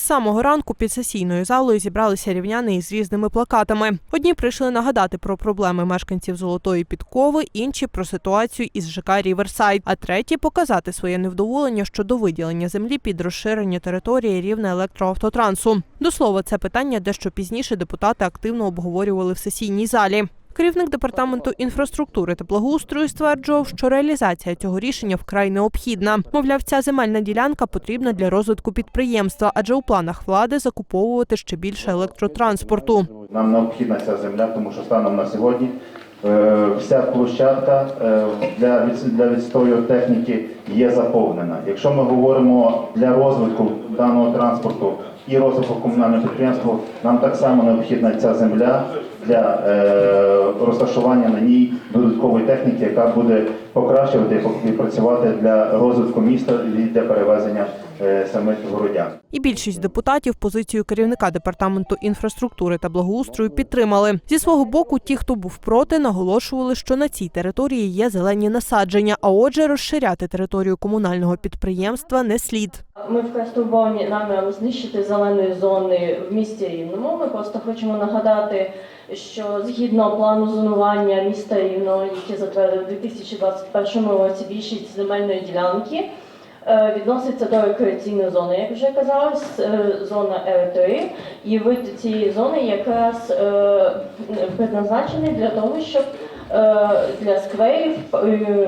самого ранку під сесійною залою зібралися рівняни із різними плакатами. Одні прийшли нагадати про проблеми мешканців золотої підкови, інші про ситуацію із ЖК Ріверсайд, а треті показати своє невдоволення щодо виділення землі під розширення території рівне електроавтотрансу. До слова, це питання дещо пізніше депутати активно обговорювали в сесійній залі. Керівник департаменту інфраструктури та благоустрою стверджував, що реалізація цього рішення вкрай необхідна. Мовляв, ця земельна ділянка потрібна для розвитку підприємства, адже у планах влади закуповувати ще більше електротранспорту. Нам необхідна ця земля, тому що станом на сьогодні е, вся площадка е, для, від- для відстою техніки є заповнена. Якщо ми говоримо для розвитку даного транспорту і розвитку комунального підприємства, нам так само необхідна ця земля для е, розташування на ній додаткової техніки, яка буде покращувати і працювати для розвитку міста і для перевезення е, самих городян. І більшість депутатів позицію керівника департаменту інфраструктури та благоустрою підтримали. Зі свого боку, ті, хто був проти, наголошували, що на цій території є зелені насадження, а отже, розширяти територію комунального підприємства не слід. Ми вкрай стурбовані наміром знищити зелені зони в місті Рівному. Ми просто хочемо нагадати, що згідно плану зонування міста Рівного, який затвердив у 2021 році більшість земельної ділянки. е, Відноситься до рекреаційної зони, як вже казалось, е, зона Р3. І вид цієї зони якраз е, предназначений для того, щоб для скверів,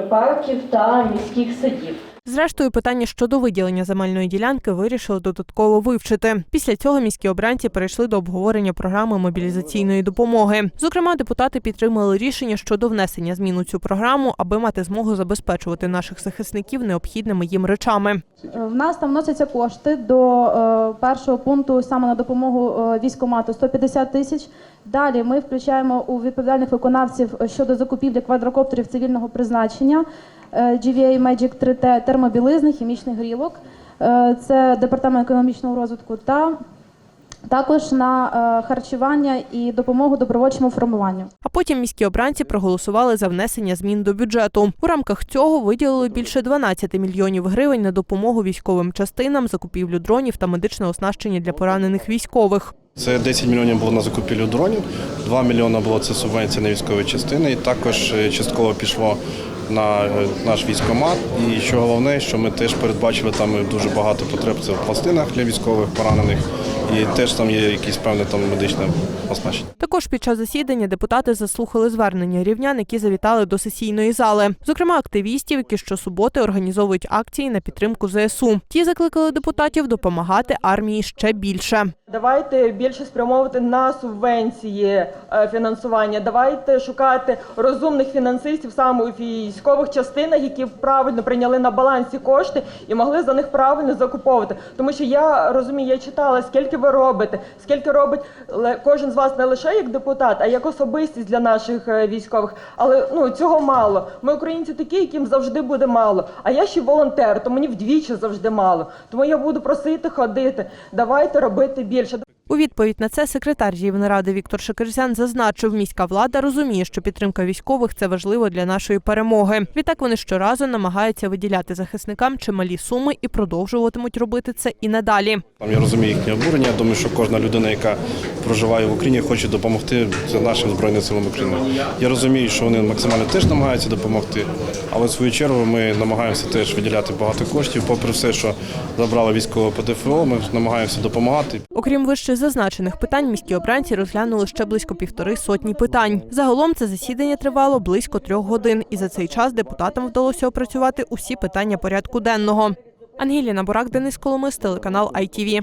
парків та міських садів. Зрештою, питання щодо виділення земельної ділянки вирішили додатково вивчити. Після цього міські обранці перейшли до обговорення програми мобілізаційної допомоги. Зокрема, депутати підтримали рішення щодо внесення змін у цю програму, аби мати змогу забезпечувати наших захисників необхідними їм речами. В нас там вносяться кошти до е, першого пункту саме на допомогу е, військомату 150 тисяч. Далі ми включаємо у відповідальних виконавців щодо закупівлі квадрокоптерів цивільного призначення е, GVA Magic 3T, термобілизни, хімічних грілок. Е, Це департамент економічного розвитку та також на е, харчування і допомогу добровольчому формуванню. А потім міські обранці проголосували за внесення змін до бюджету. У рамках цього виділили більше 12 мільйонів гривень на допомогу військовим частинам, закупівлю дронів та медичне оснащення для поранених військових. Це 10 мільйонів було на закупівлю дронів, 2 мільйони було це субвенція на військові частини, і також е, частково пішло на е, наш військомат. І що головне, що ми теж передбачили там дуже багато потреб це в пластинах для військових поранених, і теж там є якісь певне там медичне оснащення. Також під час засідання депутати заслухали звернення рівнян, які завітали до сесійної зали. Зокрема, активістів, які щосуботи організовують акції на підтримку ЗСУ. Ті закликали депутатів допомагати армії ще більше. Давайте більше спрямовувати на субвенції е, фінансування. Давайте шукати розумних фінансистів саме у військових частинах, які правильно прийняли на балансі кошти і могли за них правильно закуповувати. Тому що я розумію, я читала, скільки ви робите, скільки робить кожен з вас не лише як депутат, а як особистість для наших е, військових. Але ну цього мало. Ми українці такі, яким завжди буде мало. А я ще волонтер, то мені вдвічі завжди мало. Тому я буду просити ходити. Давайте робити більше. У відповідь на це секретар Рівнеради Віктор Шекерзян зазначив, міська влада розуміє, що підтримка військових це важливо для нашої перемоги. Відтак вони щоразу намагаються виділяти захисникам чималі суми і продовжуватимуть робити це і надалі. Там я розумію їхнє обурення. Я думаю, що кожна людина, яка проживає в Україні, хоче допомогти нашим збройним силам України. Я розумію, що вони максимально теж намагаються допомогти, але в свою чергу ми намагаємося теж виділяти багато коштів. Попри все, що забрали військове ПДФО, ми намагаємося допомагати. Окрім вище зазначених питань, міські обранці розглянули ще близько півтори сотні питань. Загалом це засідання тривало близько трьох годин, і за цей час депутатам вдалося опрацювати усі питання порядку денного. Ангеліна Бурак, Денис Коломис, телеканал ITV.